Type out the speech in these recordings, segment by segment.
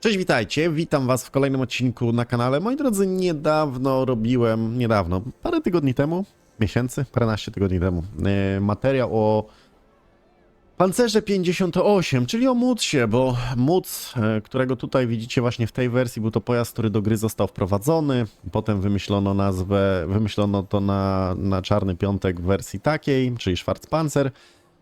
Cześć, witajcie. Witam Was w kolejnym odcinku na kanale. Moi drodzy, niedawno robiłem, niedawno, parę tygodni temu, miesięcy, paręnaście tygodni temu, e, materiał o Pancerze 58, czyli o Mutsie, bo Muc, e, którego tutaj widzicie właśnie w tej wersji, był to pojazd, który do gry został wprowadzony. Potem wymyślono nazwę, wymyślono to na, na Czarny Piątek w wersji takiej, czyli Schwarzpanzer.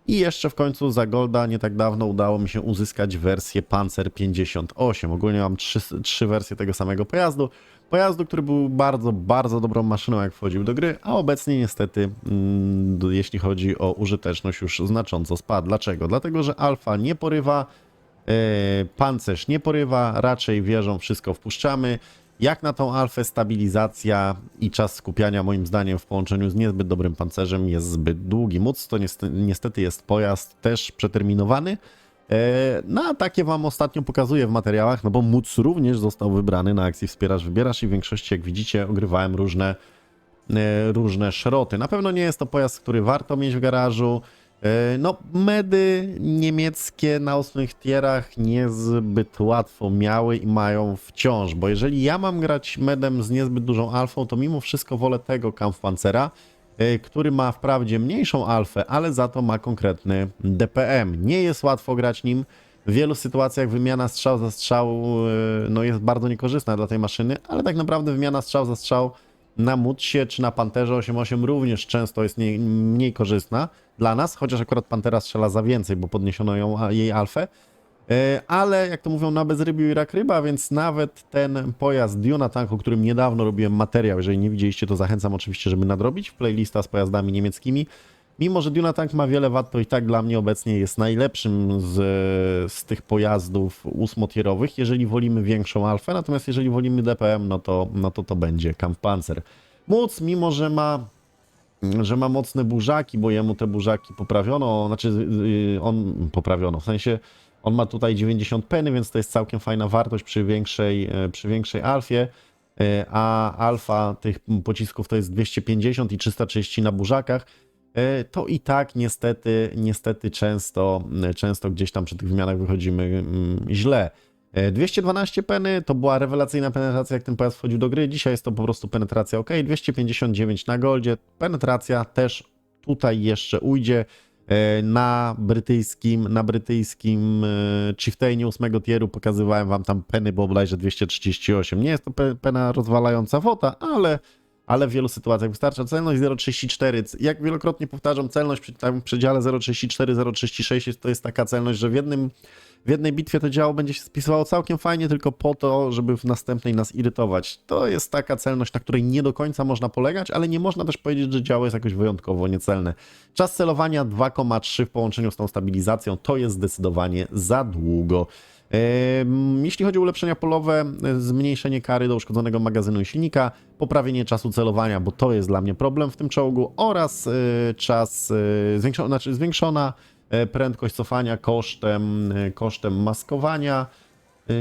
I jeszcze w końcu za Golda nie tak dawno udało mi się uzyskać wersję Panzer 58. Ogólnie mam trzy, trzy wersje tego samego pojazdu. Pojazdu, który był bardzo, bardzo dobrą maszyną, jak wchodził do gry, a obecnie niestety, mm, jeśli chodzi o użyteczność, już znacząco spadł. Dlaczego? Dlatego, że alfa nie porywa, e, pancerz nie porywa, raczej wieżą wszystko wpuszczamy. Jak na tą alfę stabilizacja i czas skupiania moim zdaniem w połączeniu z niezbyt dobrym pancerzem jest zbyt długi. Móc to niestety, jest pojazd też przeterminowany. E, No a takie wam ostatnio pokazuję w materiałach, no bo Móc również został wybrany na akcji Wspierasz Wybierasz i w większości jak widzicie ogrywałem różne, e, różne szroty. Na pewno nie jest to pojazd, który warto mieć w garażu. E, No, medy niemieckie na ósmych tierach niezbyt łatwo miały i mają wciąż, bo jeżeli ja mam grać medem z niezbyt dużą alfą, to mimo wszystko wolę tego Kampfpancera, e, który ma wprawdzie mniejszą alfę, ale za to ma konkretny DPM. Nie jest łatwo grać nim. W wielu sytuacjach wymiana strzał za strzał e, no, jest bardzo niekorzystna dla tej maszyny, ale tak naprawdę wymiana strzał za strzał na Mutsie czy na Panterze 8.8 również często jest nie, mniej korzystna dla nas, chociaż akurat Pantera strzela za więcej, bo podniesiono ją, jej alfę. E, Ale jak to mówią, na bezrybiu i rak ryba, więc nawet ten pojazd Duna Tank, o którym niedawno robiłem materiał, jeżeli nie widzieliście, to zachęcam oczywiście, żeby nadrobić playlista z pojazdami niemieckimi. Mimo, że Duna Tank ma wiele wad, to i tak dla mnie obecnie jest najlepszym z, z tych pojazdów ósmotierowych, jeżeli wolimy większą alfę, natomiast jeżeli wolimy DPM, no to no to, to będzie Kampfpanzer. Móc, mimo że ma że ma mocne burzaki, bo jemu te burzaki poprawiono, znaczy yy, on poprawiono, w sensie on ma tutaj 90 peny, więc to jest całkiem fajna wartość przy większej, e, przy większej alfie, e, a alfa tych pocisków to jest 250 i 330 na burzakach, to i tak niestety, niestety często, często gdzieś tam przy tych wymianach wychodzimy mm, źle. E, 212 peny to była rewelacyjna penetracja, jak ten pojazd wchodził do gry. Dzisiaj jest to po prostu penetracja ok. 259 na goldzie. Penetracja też tutaj jeszcze ujdzie. E, Na brytyjskim, na brytyjskim e, Chieftainie 8 tieru pokazywałem wam tam peny, bo bodajże 238. Nie jest to pe- pena rozwalająca wota, ale ale w wielu sytuacjach wystarcza. Celność 0,34. Jak wielokrotnie powtarzam, celność przy tam przedziale 0,34, 0,36 jest- to jest taka celność, że w jednym w jednej bitwie to działo będzie się spisywało całkiem fajnie, tylko po to, żeby w następnej nas irytować. To jest taka celność, na której nie do końca można polegać, ale nie można też powiedzieć, że działo jest jakoś wyjątkowo niecelne. Czas celowania 2,3 w połączeniu z tą stabilizacją to jest zdecydowanie za długo. Jeśli chodzi o ulepszenia polowe, zmniejszenie kary do uszkodzonego magazynu i silnika, poprawienie czasu celowania, bo to jest dla mnie problem w tym czołgu, oraz e, czas, e, zwiększona, znaczy zwiększona e, prędkość cofania kosztem, kosztem maskowania.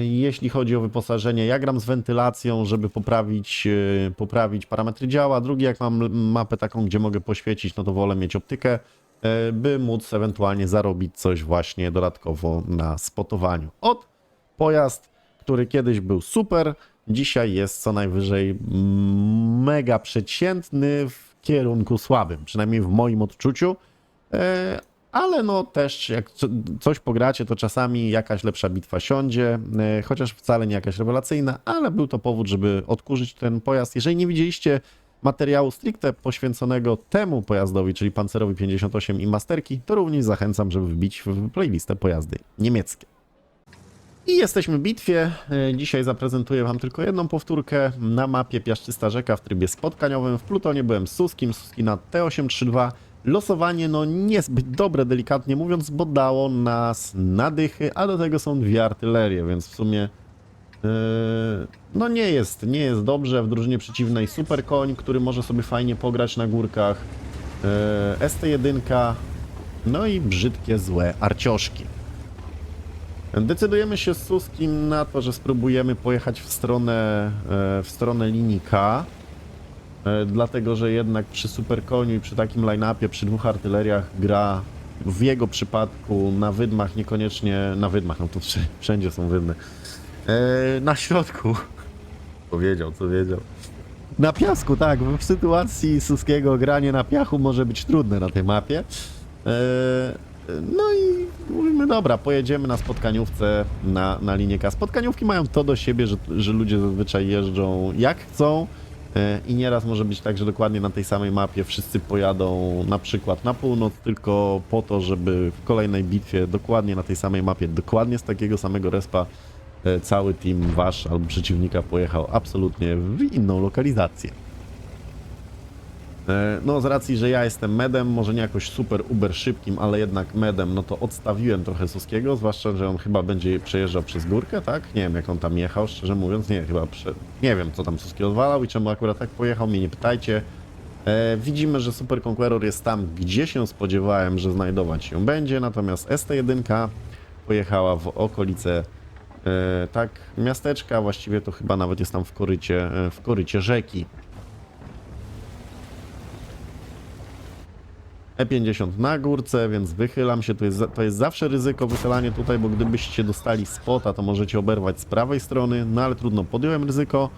Jeśli chodzi o wyposażenie, ja gram z wentylacją, żeby poprawić, poprawić parametry działa. Drugi, jak mam mapę taką, gdzie mogę poświecić, no to wolę mieć optykę, by móc ewentualnie zarobić coś właśnie dodatkowo na spotowaniu. Od pojazd, który kiedyś był super, dzisiaj jest co najwyżej mega przeciętny w kierunku słabym, przynajmniej w moim odczuciu. E, ale no też jak co- coś pogracie, to czasami jakaś lepsza bitwa siądzie, e, chociaż wcale nie jakaś rewelacyjna, ale był to powód, żeby odkurzyć ten pojazd. Jeżeli nie widzieliście materiału stricte poświęconego temu pojazdowi, czyli Pancerowi 58 i Masterki, to również zachęcam, żeby wbić w playlistę pojazdy niemieckie. I jesteśmy w bitwie. E, Dzisiaj zaprezentuję Wam tylko jedną powtórkę na mapie Piaszczysta Rzeka w trybie spotkaniowym. W Plutonie byłem z Suskim, Suski na T832. Losowanie no niezbyt dobre, delikatnie mówiąc, bo dało nas na dychy, a do tego są dwie artylerie, więc w sumie no nie jest, nie jest dobrze. W drużynie przeciwnej super koń, który może sobie fajnie pograć na górkach. E, ST1, no i brzydkie, złe arcioszki. Decydujemy się z Suskim na to, że spróbujemy pojechać w stronę, e, w stronę linii K. Dlatego, że jednak przy super koniu i przy takim line-upie, przy dwóch artyleriach gra w jego przypadku na wydmach, niekoniecznie na wydmach, no to wsz- wszędzie są wydmy. E, na środku. Powiedział, co wiedział. Na piasku, tak. W sytuacji Suskiego granie na piachu może być trudne na tej mapie. E, no i mówimy, dobra, pojedziemy na spotkaniówce na, na linię K. Spotkaniówki mają to do siebie, że, że ludzie zazwyczaj jeżdżą jak chcą. E, I nieraz może być tak, że dokładnie na tej samej mapie wszyscy pojadą na przykład na północ, tylko po to, żeby w kolejnej bitwie dokładnie na tej samej mapie, dokładnie z takiego samego respa cały team wasz albo przeciwnika pojechał absolutnie w inną lokalizację. E, No, z racji, że ja jestem medem, może nie jakoś super uber szybkim, ale jednak medem, no to odstawiłem trochę Suskiego, zwłaszcza, że on chyba będzie przejeżdżał przez górkę, tak? Nie wiem, jak on tam jechał, szczerze mówiąc, nie, chyba prze... nie wiem, co tam Suski odwalał i czemu akurat tak pojechał, mnie nie pytajcie. E, widzimy, że Super Conqueror jest tam, gdzie się spodziewałem, że znajdować się będzie, natomiast ST1 pojechała w okolice e, tak, miasteczka, właściwie to chyba nawet jest tam w korycie, e, w korycie rzeki. E50 na górce, więc wychylam się. To jest, to jest zawsze ryzyko wychylanie tutaj, bo gdybyście dostali spota, to możecie oberwać z prawej strony, no ale trudno, podjąłem ryzyko.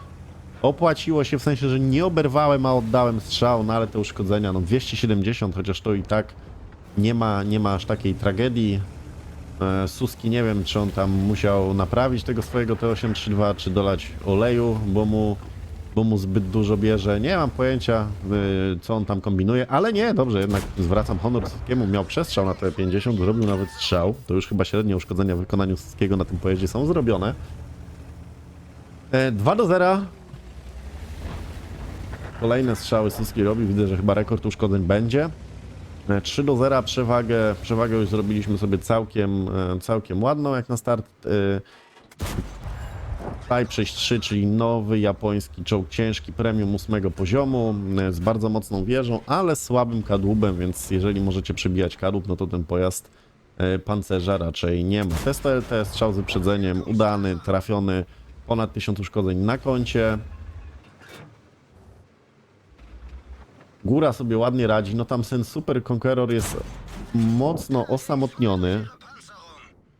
Opłaciło się w sensie, że nie oberwałem, a oddałem strzał, no ale te uszkodzenia, no 270, chociaż to i tak nie ma, nie ma aż takiej tragedii. E, Suski nie wiem, czy on tam musiał naprawić tego swojego T832, czy dolać oleju, bo mu, bo mu zbyt dużo bierze. Nie mam pojęcia, y, co on tam kombinuje, ale nie, dobrze, jednak zwracam honor Suskiemu. Miał przestrzał na T50, zrobił nawet strzał. To już chyba średnie uszkodzenia w wykonaniu Suskiego na tym pojeździe są zrobione. E, 2 do 0. Kolejne strzały Suski robi. Widzę, że chyba rekord uszkodzeń będzie. E, 3 do 0 przewagę, przewagę już zrobiliśmy sobie całkiem, e, całkiem ładną jak na start. e, Type 63, czyli nowy japoński czołg ciężki premium 8 poziomu e, z bardzo mocną wieżą, ale słabym kadłubem, więc jeżeli możecie przebijać kadłub, no to ten pojazd pancerza raczej nie ma. Test LT, strzał z wyprzedzeniem, udany, trafiony, ponad 1000 uszkodzeń na koncie. Góra sobie ładnie radzi, no tam ten Super Conqueror jest mocno osamotniony.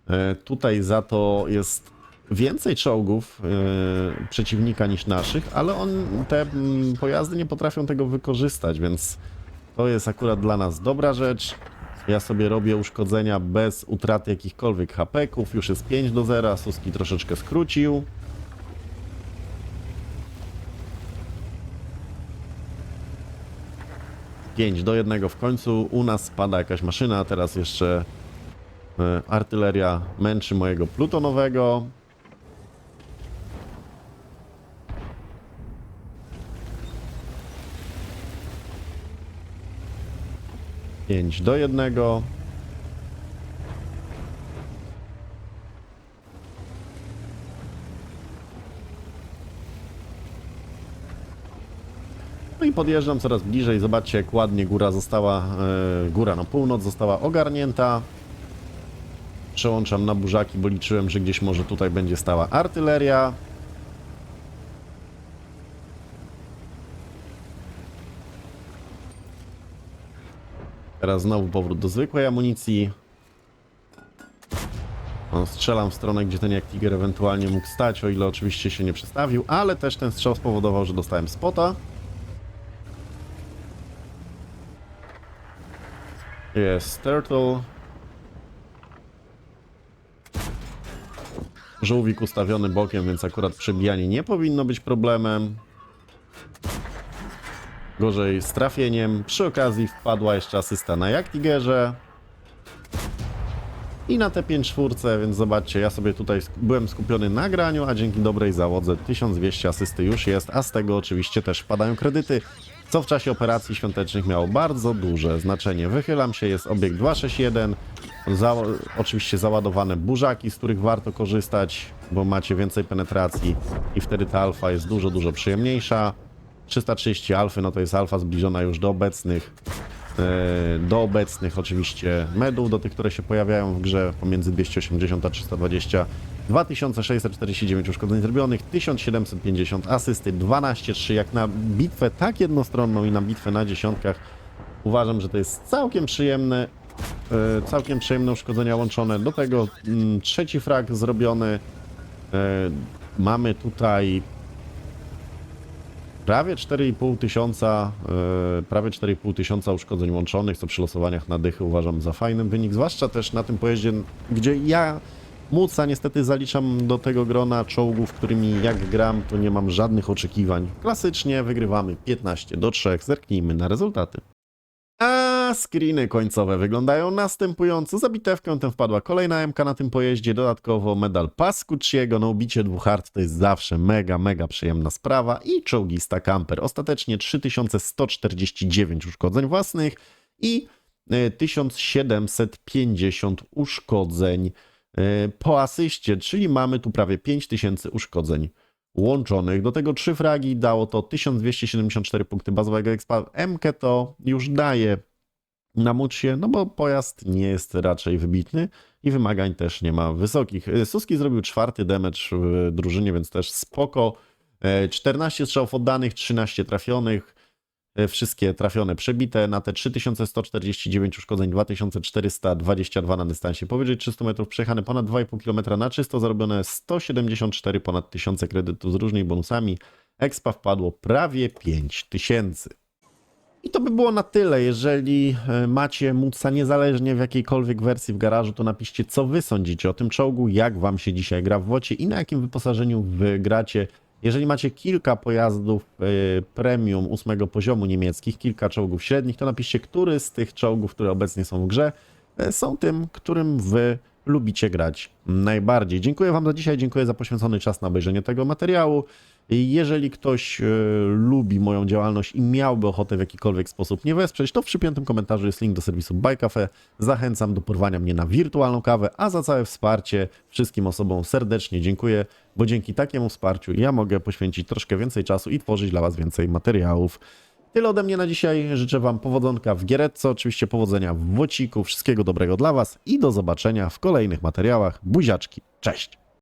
E, Tutaj za to jest więcej czołgów e, przeciwnika niż naszych, ale on, te mm, pojazdy nie potrafią tego wykorzystać, więc to jest akurat dla nas dobra rzecz. Ja sobie robię uszkodzenia bez utraty jakichkolwiek hapeków. Już jest 5 do 0. Suski troszeczkę skrócił. Pięć do jednego w końcu. U nas spada jakaś maszyna, teraz jeszcze e, artyleria męczy mojego plutonowego. 5 do 1. podjeżdżam coraz bliżej. Zobaczcie, jak ładnie góra została, e, góra na północ została ogarnięta. Przełączam na burzaki, bo liczyłem, że gdzieś może tutaj będzie stała artyleria. Teraz znowu powrót do zwykłej amunicji. No, strzelam w stronę, gdzie ten jak Tiger ewentualnie mógł stać, o ile oczywiście się nie przestawił, ale też ten strzał spowodował, że dostałem spota. Jest Turtle. Żółwik ustawiony bokiem, więc akurat przebijanie nie powinno być problemem. Gorzej z trafieniem. Przy okazji wpadła jeszcze asysta na Jaktigerze. I na te 5 czwórce, więc zobaczcie, ja sobie tutaj byłem skupiony na graniu, a dzięki dobrej załodze 1200 asysty już jest, a z tego oczywiście też wpadają kredyty, co w czasie operacji świątecznych miało bardzo duże znaczenie. Wychylam się, jest obiekt 261, za, oczywiście załadowane burzaki, z których warto korzystać, bo macie więcej penetracji i wtedy ta alfa jest dużo, dużo przyjemniejsza. 330 alfy, no to jest alfa zbliżona już do obecnych e, do obecnych oczywiście medów, do tych, które się pojawiają w grze pomiędzy 280 a 320 2649 uszkodzeń zrobionych, 1750 asysty, 12-3 jak na bitwę tak jednostronną i na bitwę na dziesiątkach uważam, że to jest całkiem przyjemne e, całkiem przyjemne uszkodzenia łączone. Do tego mm, trzeci frag zrobiony. E, mamy tutaj prawie 4,5 tysiąca, e, prawie 4,5 tysiąca uszkodzeń łączonych, co przy losowaniach na dychy uważam za fajny wynik, zwłaszcza też na tym pojeździe, gdzie ja Muca niestety zaliczam do tego grona czołgów, którymi jak gram, to nie mam żadnych oczekiwań. Klasycznie wygrywamy 15 do 3, zerknijmy na rezultaty. A screeny końcowe wyglądają następująco. Za bitewkę tę wpadła kolejna MK na tym pojeździe, dodatkowo medal Pascucciego, no ubicie dwóch hard to jest zawsze mega, mega przyjemna sprawa i czołgista camper. Ostatecznie 3149 uszkodzeń własnych i e, 1750 uszkodzeń e, po asyście, czyli mamy tu prawie 5000 uszkodzeń łączonych. Do tego trzy fragi dało to 1274 punkty bazowego expa. MK to już daje na mucie, no bo pojazd nie jest raczej wybitny i wymagań też nie ma wysokich. Y, Suski zrobił czwarty damage w drużynie, więc też spoko. E, 14 strzałów oddanych, 13 trafionych. E, Wszystkie trafione przebite na te 3149 uszkodzeń, 2422 na dystansie powyżej 300 metrów, przejechane ponad 2,5 km na czysto, zarobione 174 ponad 1000 kredytów z różnymi bonusami. Expa wpadło prawie 5000. I to by było na tyle. Jeżeli e, macie Muca niezależnie w jakiejkolwiek wersji w garażu, to napiszcie, co wy sądzicie o tym czołgu, jak wam się dzisiaj gra w wocie i na jakim wyposażeniu wy gracie. Jeżeli macie kilka pojazdów e, premium ósmego poziomu niemieckich, kilka czołgów średnich, to napiszcie, który z tych czołgów, które obecnie są w grze, e, są tym, którym wy lubicie grać najbardziej. Dziękuję Wam za dzisiaj, dziękuję za poświęcony czas na obejrzenie tego materiału. Jeżeli ktoś e, lubi moją działalność i miałby ochotę w jakikolwiek sposób mnie wesprzeć, to w przypiętym komentarzu jest link do serwisu Buy Cafe. Zachęcam do porwania mnie na wirtualną kawę, a za całe wsparcie wszystkim osobom serdecznie dziękuję, bo dzięki takiemu wsparciu ja mogę poświęcić troszkę więcej czasu i tworzyć dla Was więcej materiałów. Tyle ode mnie na dzisiaj. Życzę Wam powodzonka w giereczce, oczywiście powodzenia w wociku, wszystkiego dobrego dla Was i do zobaczenia w kolejnych materiałach. Buziaczki, cześć!